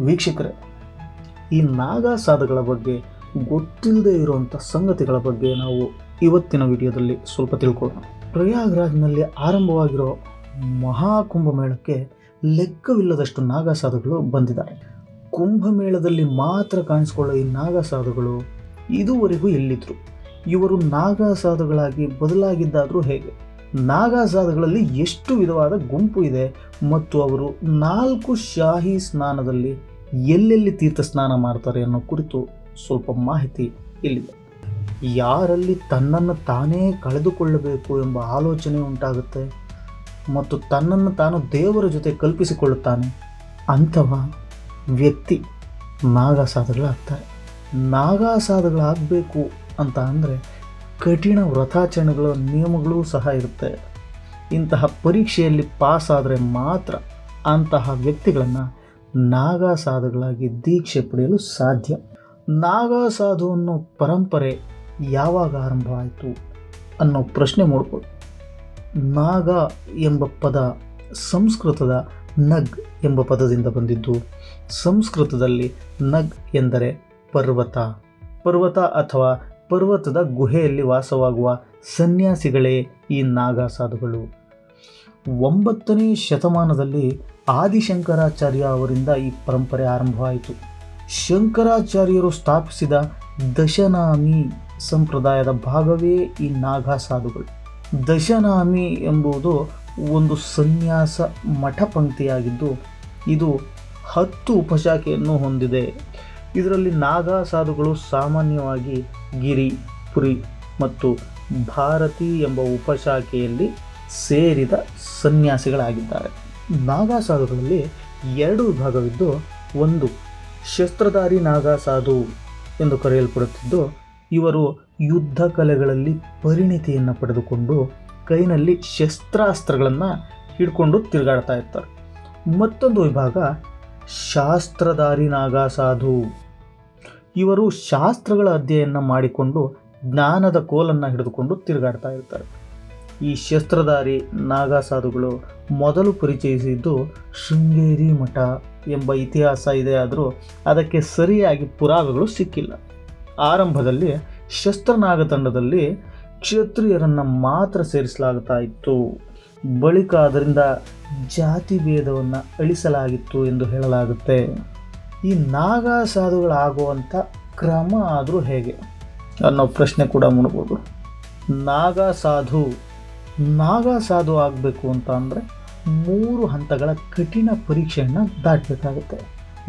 ವೀಕ್ಷಕರೇ, ಈ ನಾಗಾ ಸಾಧುಗಳ ಬಗ್ಗೆ ಗೊತ್ತಿಲ್ಲದೆ ಇರುವಂಥ ಸಂಗತಿಗಳ ಬಗ್ಗೆ ನಾವು ಇವತ್ತಿನ ವಿಡಿಯೋದಲ್ಲಿ ಸ್ವಲ್ಪ ತಿಳ್ಕೊಳ್ಳೋಣ. ಪ್ರಯಾಗ್ರಾಜ್ನಲ್ಲಿ ಆರಂಭವಾಗಿರೋ ಮಹಾಕುಂಭಮೇಳಕ್ಕೆ ಲೆಕ್ಕವಿಲ್ಲದಷ್ಟು ನಾಗಾ ಸಾಧುಗಳು ಬಂದಿದ್ದಾರೆ. ಕುಂಭಮೇಳದಲ್ಲಿ ಮಾತ್ರ ಕಾಣಿಸ್ಕೊಳ್ಳೋ ಈ ನಾಗಾ ಸಾಧುಗಳು ಇದುವರೆಗೂ ಎಲ್ಲಿದ್ರು ಇವರು ನಾಗಾ ಸಾಧುಗಳಾಗಿ ಬದಲಾಗಿದ್ದಾದರೂ ಹೇಗೆ? ನಾಗಾ ಸಾಧುಗಳಲ್ಲಿ ಎಷ್ಟು ವಿಧವಾದ ಗುಂಪು ಇದೆ ಮತ್ತು ಅವರು ನಾಲ್ಕು ಶಾಹಿ ಸ್ನಾನದಲ್ಲಿ ಎಲ್ಲೆಲ್ಲಿ ತೀರ್ಥ ಸ್ನಾನ ಮಾಡ್ತಾರೆ ಅನ್ನೋ ಕುರಿತು ಸ್ವಲ್ಪ ಮಾಹಿತಿ ಇಲ್ಲಿದೆ. ಯಾರಲ್ಲಿ ತನ್ನನ್ನು ತಾನೇ ಕಳೆದುಕೊಳ್ಳಬೇಕು ಎಂಬ ಆಲೋಚನೆ ಉಂಟಾಗುತ್ತೆ ಮತ್ತು ತನ್ನನ್ನು ತಾನು ದೇವರ ಜೊತೆ ಕಲ್ಪಿಸಿಕೊಳ್ಳುತ್ತಾನೆ, ಅಂಥವ ವ್ಯಕ್ತಿ ನಾಗಾ ನಾಗಾಸಾದಗಳಾಗಬೇಕು ಅಂತ ಅಂದರೆ ಕಠಿಣ ವ್ರತಾಚರಣೆಗಳ ನಿಯಮಗಳೂ ಸಹ ಇರುತ್ತೆ. ಇಂತಹ ಪರೀಕ್ಷೆಯಲ್ಲಿ ಪಾಸ್ ಆದರೆ ಮಾತ್ರ ಅಂತಹ ವ್ಯಕ್ತಿಗಳನ್ನು ನಾಗಾ ಸಾಧುಗಳಾಗಿ ದೀಕ್ಷೆ ಪಡೆಯಲು ಸಾಧ್ಯ. ನಾಗಾ ಸಾಧು ಅನ್ನೋ ಪರಂಪರೆ ಯಾವಾಗ ಆರಂಭವಾಯಿತು ಅನ್ನೋ ಪ್ರಶ್ನೆ ಮೂಡ್ಬೋದು. ನಾಗ ಎಂಬ ಪದ ಸಂಸ್ಕೃತದ ನಗ್ ಎಂಬ ಪದದಿಂದ ಬಂದಿದ್ದು. ಸಂಸ್ಕೃತದಲ್ಲಿ ನಗ್ ಎಂದರೆ ಪರ್ವತ. ಪರ್ವತ ಅಥವಾ ಪರ್ವತದ ಗುಹೆಯಲ್ಲಿ ವಾಸವಾಗುವ ಸನ್ಯಾಸಿಗಳೇ ಈ ನಾಗಾ ಸಾಧುಗಳು. ಒಂಬತ್ತನೇ ಶತಮಾನದಲ್ಲಿ ಆದಿಶಂಕರಾಚಾರ್ಯ ಅವರಿಂದ ಈ ಪರಂಪರೆ ಆರಂಭವಾಯಿತು. ಶಂಕರಾಚಾರ್ಯರು ಸ್ಥಾಪಿಸಿದ ದಶನಾಮಿ ಸಂಪ್ರದಾಯದ ಭಾಗವೇ ಈ ನಾಗಾ ಸಾಧುಗಳು. ದಶನಾಮಿ ಎಂಬುದು ಒಂದು ಸನ್ಯಾಸ ಮಠ ಪಂಕ್ತಿಯಾಗಿದ್ದು ಇದು ಹತ್ತು ಉಪಶಾಖೆಯನ್ನು ಹೊಂದಿದೆ. ಇದರಲ್ಲಿ ನಾಗಾ ಸಾಧುಗಳು ಸಾಮಾನ್ಯವಾಗಿ ಗಿರಿ, ಪುರಿ ಮತ್ತು ಭಾರತಿ ಎಂಬ ಉಪಶಾಖೆಯಲ್ಲಿ ಸೇರಿದ ಸನ್ಯಾಸಿಗಳಾಗಿದ್ದಾರೆ. ನಾಗಾ ಸಾಧುಗಳಲ್ಲಿ ಎರಡು ವಿಭಾಗವಿದ್ದು ಒಂದು ಶಸ್ತ್ರಧಾರಿ ನಾಗಾ ಸಾಧು ಎಂದು ಕರೆಯಲ್ಪಡುತ್ತಿದ್ದು, ಇವರು ಯುದ್ಧ ಕಲೆಗಳಲ್ಲಿ ಪರಿಣಿತಿಯನ್ನು ಪಡೆದುಕೊಂಡು ಕೈನಲ್ಲಿ ಶಸ್ತ್ರಾಸ್ತ್ರಗಳನ್ನು ಹಿಡ್ಕೊಂಡು ತಿರುಗಾಡ್ತಾ ಇರ್ತಾರೆ. ಮತ್ತೊಂದು ವಿಭಾಗ ಶಾಸ್ತ್ರಧಾರಿ ನಾಗಾ ಸಾಧು ಇವರು ಶಾಸ್ತ್ರಗಳ ಅಧ್ಯಯನ ಮಾಡಿಕೊಂಡು ಜ್ಞಾನದ ಕೋಲನ್ನು ಹಿಡಿದುಕೊಂಡು ತಿರುಗಾಡ್ತಾ ಇರ್ತಾರೆ. ಈ ಶಸ್ತ್ರಧಾರಿ ನಾಗಾ ಸಾಧುಗಳು ಮೊದಲು ಪರಿಚಯಿಸಿದ್ದು ಶೃಂಗೇರಿ ಮಠ ಎಂಬ ಇತಿಹಾಸ ಇದೆ ಆದರೂ ಅದಕ್ಕೆ ಸರಿಯಾಗಿ ಪುರಾವೆಗಳು ಸಿಕ್ಕಿಲ್ಲ. ಆರಂಭದಲ್ಲಿ ಶಸ್ತ್ರನಾಗ ತಂಡದಲ್ಲಿ ಕ್ಷತ್ರಿಯರನ್ನು ಮಾತ್ರ ಸೇರಿಸಲಾಗುತ್ತಾ ಇತ್ತು. ಬಳಿಕ ಅದರಿಂದ ಜಾತಿ ಭೇದವನ್ನು ಅಳಿಸಲಾಗಿತ್ತು ಎಂದು ಹೇಳಲಾಗುತ್ತೆ. ಈ ನಾಗಾ ಸಾಧುಗಳಾಗುವಂಥ ಕ್ರಮ ಆದರೂ ಹೇಗೆ? ಅನ್ನೋ ಪ್ರಶ್ನೆ ಕೂಡ ಮೂಡ್ಬೋದು ನಾಗಾ ಸಾಧು ನಾಗಾ ಸಾಧು ಆಗಬೇಕು ಅಂತ ಅಂದರೆ ಮೂರು ಹಂತಗಳ ಕಠಿಣ ಪರೀಕ್ಷೆಯನ್ನು ದಾಟಬೇಕಾಗುತ್ತೆ.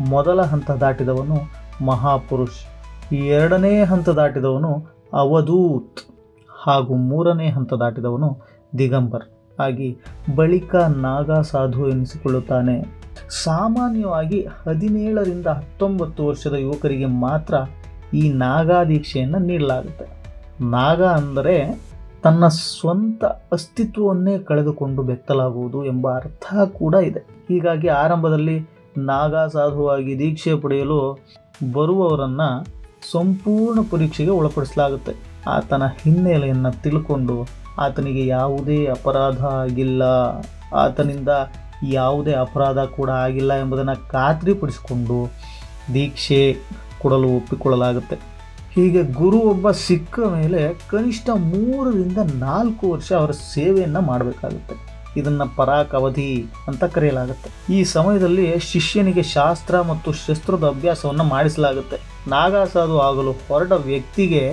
ಮೊದಲ ಹಂತ ದಾಟಿದವನು ಮಹಾಪುರುಷ್, ಎರಡನೇ ಹಂತ ದಾಟಿದವನು ಅವಧೂತ್ ಹಾಗೂ ಮೂರನೇ ಹಂತ ದಾಟಿದವನು ದಿಗಂಬರ್. ಆಗಿ ಬಳಿಕ ನಾಗಾ ಸಾಧು ಎನಿಸಿಕೊಳ್ಳುತ್ತಾನೆ. ಸಾಮಾನ್ಯವಾಗಿ ಹದಿನೇಳರಿಂದ ಹತ್ತೊಂಬತ್ತು ವರ್ಷದ ಯುವಕರಿಗೆ ಮಾತ್ರ ಈ ನಾಗಾ ದೀಕ್ಷೆಯನ್ನು ನೀಡಲಾಗುತ್ತೆ. ನಾಗ ಅಂದರೆ ತನ್ನ ಸ್ವಂತ ಅಸ್ತಿತ್ವವನ್ನೇ ಕಳೆದುಕೊಂಡು ಬೆತ್ತಲಾಗುವುದು ಎಂಬ ಅರ್ಥ ಕೂಡ ಇದೆ. ಹೀಗಾಗಿ ಆರಂಭದಲ್ಲಿ ನಾಗಾ ಸಾಧುವಾಗಿ ದೀಕ್ಷೆ ಪಡೆಯಲು ಬರುವವರನ್ನು ಸಂಪೂರ್ಣ ಪರೀಕ್ಷೆಗೆ ಒಳಪಡಿಸಲಾಗುತ್ತೆ. ಆತನ ಹಿನ್ನೆಲೆಯನ್ನು ತಿಳ್ಕೊಂಡು ಆತನಿಗೆ ಯಾವುದೇ ಅಪರಾಧ ಆಗಿಲ್ಲ. ಆತನಿಂದ ಯಾವುದೇ ಅಪರಾಧ ಕೂಡ ಆಗಿಲ್ಲ ಎಂಬುದನ್ನು ಖಾತ್ರಿಪಡಿಸಿಕೊಂಡು ದೀಕ್ಷೆ ಕೊಡಲು ಒಪ್ಪಿಕೊಳ್ಳಲಾಗುತ್ತೆ. ಹೀಗೆ ಗುರು ಒಬ್ಬ ಸಿಕ್ಕ ಮೇಲೆ ಕನಿಷ್ಠ ಮೂರರಿಂದ ನಾಲ್ಕು ವರ್ಷ ಅವರ ಸೇವೆಯನ್ನು ಮಾಡಬೇಕಾಗುತ್ತೆ. ಇದನ್ನು ಪರಾಕ್ ಅವಧಿ ಅಂತ ಕರೆಯಲಾಗುತ್ತೆ. ಈ ಸಮಯದಲ್ಲಿ ಶಿಷ್ಯನಿಗೆ ಶಾಸ್ತ್ರ ಮತ್ತು ಶಸ್ತ್ರದ ಅಭ್ಯಾಸವನ್ನು ಮಾಡಿಸಲಾಗುತ್ತೆ. ನಾಗಾಸಾದು ಆಗಲು ಹೊರಟ ವ್ಯಕ್ತಿಗೆ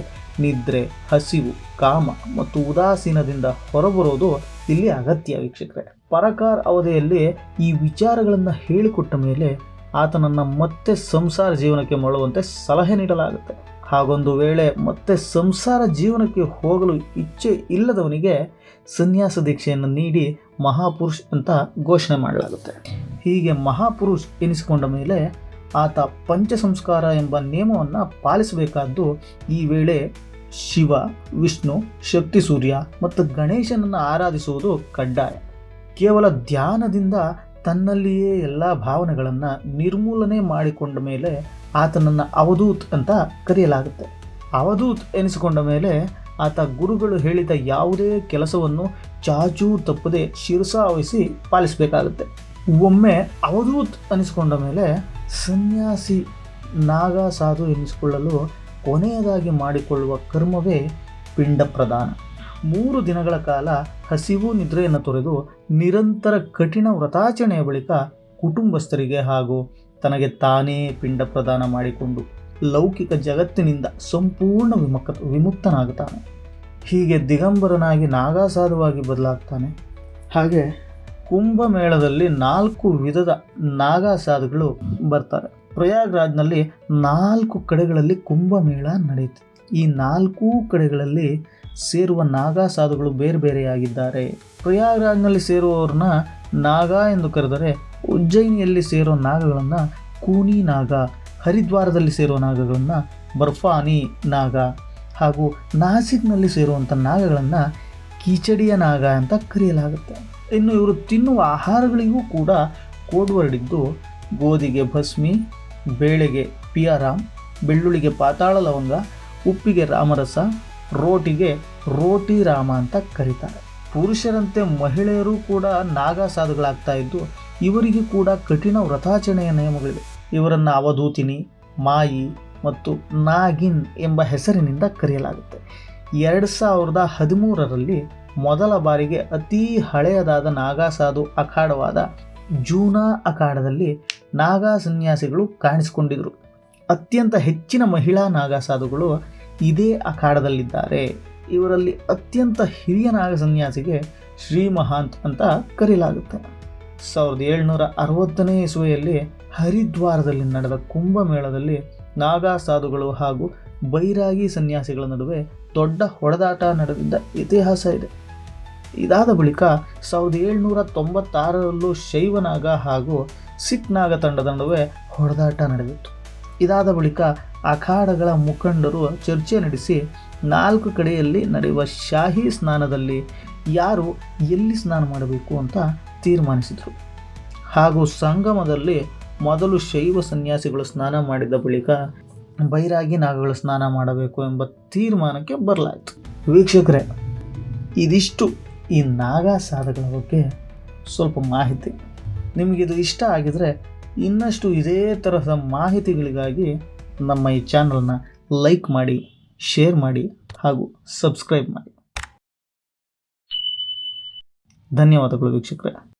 ನಿದ್ರೆ, ಹಸಿವು, ಕಾಮ ಮತ್ತು ಉದಾಸೀನದಿಂದ ಹೊರಬರೋದು ಇಲ್ಲಿ ಅಗತ್ಯ ವೀಕ್ಷಕರೆ. ಪರಕಾರ್ ಅವಧಿಯಲ್ಲಿ ಈ ವಿಚಾರಗಳನ್ನು ಹೇಳಿಕೊಟ್ಟ ಮೇಲೆ ಆತನನ್ನು ಮತ್ತೆ ಸಂಸಾರ ಜೀವನಕ್ಕೆ ಮರಳುವಂತೆ ಸಲಹೆ ನೀಡಲಾಗುತ್ತೆ. ಹಾಗೊಂದು ವೇಳೆ ಮತ್ತೆ ಸಂಸಾರ ಜೀವನಕ್ಕೆ ಹೋಗಲು ಇಚ್ಛೆ ಇಲ್ಲದವನಿಗೆ ಸನ್ಯಾಸ ದೀಕ್ಷೆಯನ್ನು ನೀಡಿ ಮಹಾಪುರುಷ್ ಅಂತ ಘೋಷಣೆ ಮಾಡಲಾಗುತ್ತೆ. ಹೀಗೆ ಮಹಾಪುರುಷ್ ಎನಿಸಿಕೊಂಡ ಮೇಲೆ ಆತ ಪಂಚಸಂಸ್ಕಾರ ಎಂಬ ನಿಯಮವನ್ನು ಪಾಲಿಸಬೇಕಾದ್ದು ಈ ವೇಳೆ ಶಿವ, ವಿಷ್ಣು, ಶಕ್ತಿ ಸೂರ್ಯ ಮತ್ತು ಗಣೇಶನನ್ನು ಆರಾಧಿಸುವುದು ಕಡ್ಡಾಯ. ಕೇವಲ ಧ್ಯಾನದಿಂದ ತನ್ನಲ್ಲಿಯೇ ಎಲ್ಲ ಭಾವನೆಗಳನ್ನು ನಿರ್ಮೂಲನೆ ಮಾಡಿಕೊಂಡ ಮೇಲೆ ಆತನನ್ನು ಅವಧೂತ್ ಅಂತ ಕರೆಯಲಾಗುತ್ತೆ. ಅವಧೂತ್ ಎನಿಸಿಕೊಂಡ ಮೇಲೆ ಆತ ಗುರುಗಳು ಹೇಳಿದ ಯಾವುದೇ ಕೆಲಸವನ್ನು ಚಾಚೂ ತಪ್ಪದೆ ಶಿರಸಾವಹಿಸಿ ಪಾಲಿಸಬೇಕಾಗುತ್ತೆ. ಒಮ್ಮೆ ಅವಧೂತ್ ಅನಿಸಿಕೊಂಡ ಮೇಲೆ ಸನ್ಯಾಸಿ ನಾಗ ಸಾಧು ಎನಿಸಿಕೊಳ್ಳಲು ಕೊನೆಯದಾಗಿ ಮಾಡಿಕೊಳ್ಳುವ ಕರ್ಮವೇ ಪಿಂಡ ಪ್ರದಾನ ಮೂರು ದಿನಗಳ ಕಾಲ ಹಸಿವು ನಿದ್ರೆಯನ್ನು ತೊರೆದು ನಿರಂತರ ಕಠಿಣ ವ್ರತಾಚರಣೆಯ ಬಳಿಕ ಕುಟುಂಬಸ್ಥರಿಗೆ ಹಾಗೂ ತನಗೆ ತಾನೇ ಪಿಂಡ ಪ್ರದಾನ ಮಾಡಿಕೊಂಡು ಲೌಕಿಕ ಜಗತ್ತಿನಿಂದ ಸಂಪೂರ್ಣ ವಿಮುಖ ವಿಮುಕ್ತನಾಗುತ್ತಾನೆ. ಹೀಗೆ ದಿಗಂಬರನಾಗಿ ನಾಗಾಸಾಧುವಾಗಿ ಬದಲಾಗ್ತಾನೆ. ಹಾಗೆ ಕುಂಭಮೇಳದಲ್ಲಿ ನಾಲ್ಕು ವಿಧದ ನಾಗಾಸಾಧುಗಳು ಬರ್ತಾರೆ. ಪ್ರಯಾಗ್ರಾಜ್ನಲ್ಲಿ ನಾಲ್ಕು ಕಡೆಗಳಲ್ಲಿ ಕುಂಭಮೇಳ ನಡೆಯುತ್ತೆ. ಈ ನಾಲ್ಕೂ ಕಡೆಗಳಲ್ಲಿ ಸೇರುವ ನಾಗಾ ಸಾಧುಗಳು ಬೇರೆ ಬೇರೆಯಾಗಿದ್ದಾರೆ. ಪ್ರಯಾಗ್ರಾಜ್ನಲ್ಲಿ ಸೇರುವವ್ರನ್ನ ನಾಗ ಎಂದು ಕರೆದರೆ ಉಜ್ಜಯಿನಿಯಲ್ಲಿ ಸೇರೋ ನಾಗಗಳನ್ನು ಕೂನಿ ನಾಗ, ಹರಿದ್ವಾರದಲ್ಲಿ ಸೇರೋ ನಾಗಗಳನ್ನು ಬರ್ಫಾನಿ ನಾಗ ಹಾಗೂ ನಾಸಿಕ್ನಲ್ಲಿ ಸೇರುವಂಥ ನಾಗಗಳನ್ನು ಕೀಚಡಿಯ ನಾಗ ಅಂತ ಕರೆಯಲಾಗುತ್ತೆ. ಇನ್ನು ಇವರು ತಿನ್ನುವ ಆಹಾರಗಳಿಗೂ ಕೂಡ ಕೋಡ್ ಇದ್ದು ಗೋಧಿಗೆ ಭಸ್ಮಿ, ಬೇಳೆಗೆ ಪಿಯಾರಾಮ್, ಬೆಳ್ಳುಳ್ಳಿಗೆ ಪಾತಾಳ ಲವಂಗ, ಉಪ್ಪಿಗೆ ರಾಮರಸ, ರೋಟಿಗೆ ರೋಟಿ ರಾಮ ಅಂತ ಕರೀತಾರೆ. ಪುರುಷರಂತೆ ಮಹಿಳೆಯರು ಕೂಡ ನಾಗ ಸಾಧುಗಳಾಗ್ತಾ ಇದ್ದು ಇವರಿಗೆ ಕೂಡ ಕಠಿಣ ವ್ರತಾಚರಣೆಯ ನಿಯಮಗಳಿವೆ. ಇವರನ್ನು ಅವಧೂತಿನಿ, ಮಾಯಿ ಮತ್ತು ನಾಗಿನ್ ಎಂಬ ಹೆಸರಿನಿಂದ ಕರೆಯಲಾಗುತ್ತೆ. ಎರಡು ಸಾವಿರದ ಹದಿಮೂರರಲ್ಲಿ ಮೊದಲ ಬಾರಿಗೆ ಅತೀ ಹಳೆಯದಾದ ನಾಗಾಸಾಧು ಅಖಾಡವಾದ ಜೂನಾ ಅಖಾಡದಲ್ಲಿ ನಾಗಾ ಸನ್ಯಾಸಿಗಳು ಕಾಣಿಸಿಕೊಂಡಿದ್ರು. ಅತ್ಯಂತ ಹೆಚ್ಚಿನ ಮಹಿಳಾ ನಾಗಾಸಾಧುಗಳು ಇದೇ ಅಖಾಡದಲ್ಲಿದ್ದಾರೆ. ಇವರಲ್ಲಿ ಅತ್ಯಂತ ಹಿರಿಯ ನಾಗ ಸನ್ಯಾಸಿಗೆ ಶ್ರೀ ಮಹಾಂತ್ ಅಂತ ಕರೆಯಲಾಗುತ್ತೆ ಸಾವಿರದ ಏಳ್ನೂರ ಅರವತ್ತನೇ ಇಸುವೆಯಲ್ಲಿ ಹರಿದ್ವಾರದಲ್ಲಿ ನಡೆದ ಕುಂಭಮೇಳದಲ್ಲಿ ನಾಗಾ ಸಾಧುಗಳು ಹಾಗೂ ಬೈರಾಗಿ ಸನ್ಯಾಸಿಗಳ ನಡುವೆ ದೊಡ್ಡ ಹೊಡೆದಾಟ ನಡೆದಿದ್ದ ಇತಿಹಾಸ ಇದೆ. ಇದಾದ ಬಳಿಕ ಸಾವಿರದ ಏಳ್ನೂರ ತೊಂಬತ್ತಾರರಲ್ಲೂ ಶೈವನಾಗ ಹಾಗೂ ಸಿಖ್ ನಾಗ ತಂಡದ ನಡುವೆ ಹೊಡೆದಾಟ ನಡೆದಿತ್ತು. ಇದಾದ ಬಳಿಕ ಅಖಾಡಗಳ ಮುಖಂಡರು ಚರ್ಚೆ ನಡೆಸಿ ನಾಲ್ಕು ಕಡೆಯಲ್ಲಿ ನಡೆಯುವ ಶಾಹಿ ಸ್ನಾನದಲ್ಲಿ ಯಾರು ಎಲ್ಲಿ ಸ್ನಾನ ಮಾಡಬೇಕು ಅಂತ ತೀರ್ಮಾನಿಸಿದರು. ಹಾಗೂ ಸಂಗಮದಲ್ಲಿ ಮೊದಲು ಶೈವ ಸನ್ಯಾಸಿಗಳು ಸ್ನಾನ ಮಾಡಿದ ಬಳಿಕ ಬೈರಾಗಿ ನಾಗಗಳು ಸ್ನಾನ ಮಾಡಬೇಕು ಎಂಬ ತೀರ್ಮಾನಕ್ಕೆ ಬರಲಾಯಿತು. ವೀಕ್ಷಕರೇ, ಇದಿಷ್ಟು ಈ ನಾಗಾ ಬಗ್ಗೆ ಸ್ವಲ್ಪ ಮಾಹಿತಿ. ನಿಮಗಿದು ಇಷ್ಟ ಆಗಿದರೆ ಇನ್ನಷ್ಟು ಇದೇ ತರಹದ ಮಾಹಿತಿಗಳಿಗಾಗಿ ನಮ್ಮ ಈ ಚಾನಲ್ನ ಲೈಕ್ ಮಾಡಿ, ಶೇರ್ ಮಾಡಿ ಹಾಗೂ ಸಬ್ಸ್ಕ್ರೈಬ್ ಮಾಡಿ. ಧನ್ಯವಾದಗಳು ವೀಕ್ಷಕರೇ.